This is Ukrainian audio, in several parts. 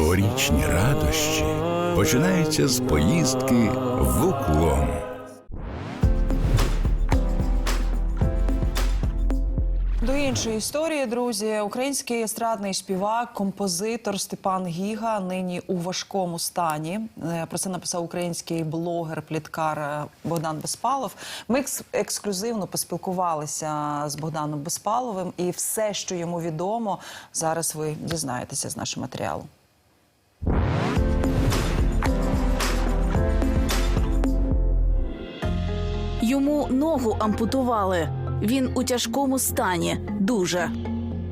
Новорічні радощі починаються з поїздки в уклон. До іншої історії, друзі, український естрадний співак, композитор Степан Гіга нині у важкому стані. Е, Про це написав український блогер, пліткар е, Богдан Безпалов. Ми ексклюзивно поспілкувалися з Богданом Безпаловим, і все, що йому відомо, зараз ви дізнаєтеся з нашого матеріалу. Йому ногу ампутували. Він у тяжкому стані. Дуже.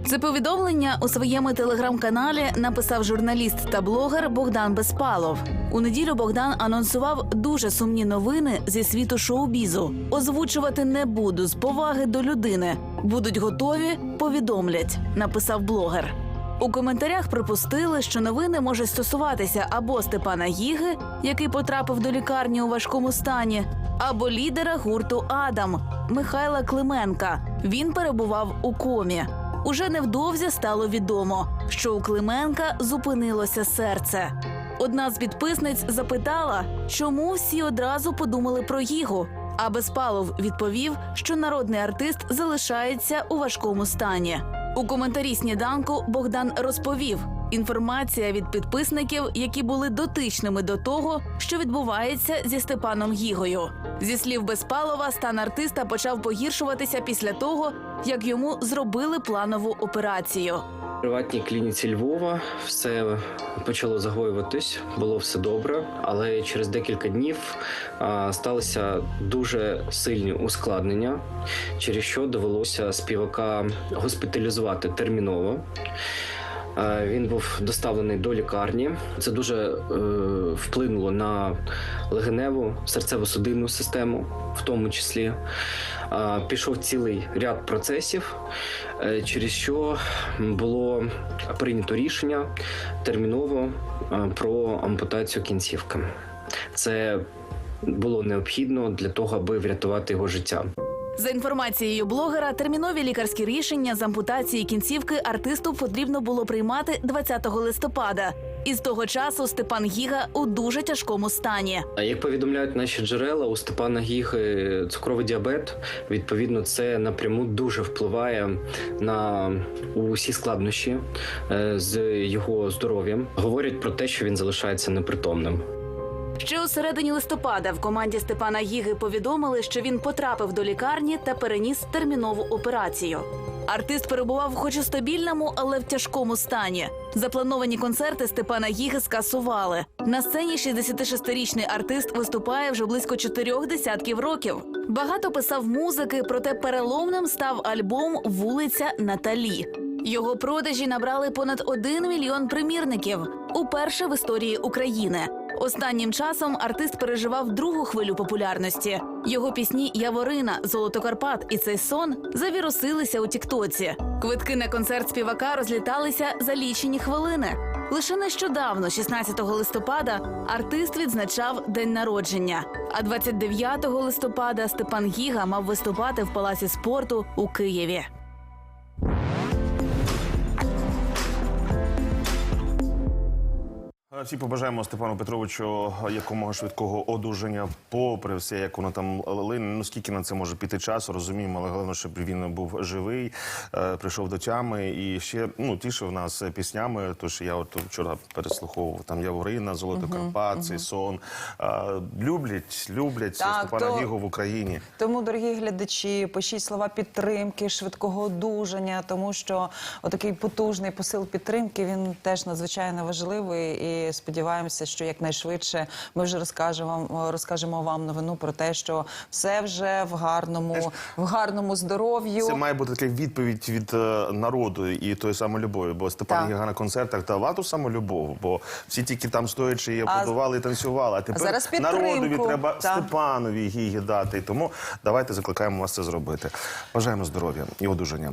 Це повідомлення у своєму телеграм-каналі написав журналіст та блогер Богдан Безпалов. У неділю Богдан анонсував дуже сумні новини зі світу шоу-бізу. Озвучувати не буду з поваги до людини. Будуть готові, повідомлять, написав блогер. У коментарях припустили, що новини можуть стосуватися або Степана Гіги, який потрапив до лікарні у важкому стані, або лідера гурту Адам Михайла Клименка. Він перебував у комі. Уже невдовзі стало відомо, що у Клименка зупинилося серце. Одна з підписниць запитала, чому всі одразу подумали про Гігу. А Безпалов відповів, що народний артист залишається у важкому стані. У коментарі сніданку Богдан розповів інформація від підписників, які були дотичними до того, що відбувається зі Степаном Гігою. Зі слів Безпалова, стан артиста почав погіршуватися після того, як йому зробили планову операцію. В приватній клініці Львова все почало загоюватись, було все добре, але через декілька днів а, сталися дуже сильні ускладнення, через що довелося співака госпіталізувати терміново. Він був доставлений до лікарні. Це дуже е, вплинуло на легеневу серцево-судинну систему, в тому числі. Пішов цілий ряд процесів, е, через що було прийнято рішення терміново е, про ампутацію кінцівки. Це було необхідно для того, аби врятувати його життя. За інформацією блогера, термінові лікарські рішення з ампутації кінцівки артисту потрібно було приймати 20 листопада. І з того часу Степан Гіга у дуже тяжкому стані. Як повідомляють наші джерела, у Степана Гіги цукровий діабет. Відповідно, це напряму дуже впливає на усі складнощі е, з його здоров'ям. Говорять про те, що він залишається непритомним. Ще у середині листопада в команді Степана Гіги повідомили, що він потрапив до лікарні та переніс термінову операцію. Артист перебував, хоч у стабільному, але в тяжкому стані. Заплановані концерти Степана Гіги скасували. На сцені 66-річний артист виступає вже близько чотирьох десятків років. Багато писав музики, проте переломним став альбом Вулиця Наталі. Його продажі набрали понад 1 мільйон примірників уперше в історії України. Останнім часом артист переживав другу хвилю популярності. Його пісні Яворина, Золото Карпат і цей сон завірусилися у Тіктоці. Квитки на концерт співака розліталися за лічені хвилини. Лише нещодавно, 16 листопада, артист відзначав день народження. А 29 листопада Степан Гіга мав виступати в палаці спорту у Києві. Всі побажаємо Степану Петровичу якомога швидкого одужання, попри все, як воно там лине. Ну скільки на це може піти часу, розуміємо, але головне, щоб він був живий, е, прийшов до тями і ще ну тішив нас піснями. Тож я от вчора переслуховував там Яворина, Золото Карпат, цей сон. Люблять, люблять Так, Степана то- в Україні. Тому, дорогі глядачі, пишіть слова підтримки, швидкого одужання, тому що отакий потужний посил підтримки він теж надзвичайно важливий. І сподіваємося, що якнайшвидше ми вже розкажемо вам розкажемо вам новину про те, що все вже в гарному, в гарному здоров'ю. Це має бути така відповідь від е, народу і тої самолюбові. Бо Степан. Гіга на концертах давав ту самолюбов, бо всі тільки там стоячи і аплодували і танцювали. А тепер зараз народові треба Так. Степанові Гігі дати. Тому давайте закликаємо вас це зробити. Бажаємо здоров'я і одужання.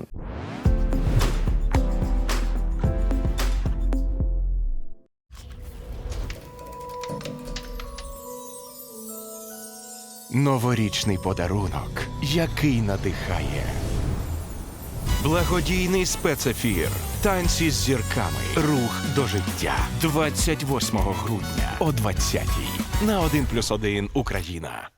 Новорічний подарунок, який надихає. Благодійний спецефір. Танці з зірками. Рух до життя. 28 грудня о 20-й. На 1+,1 Україна.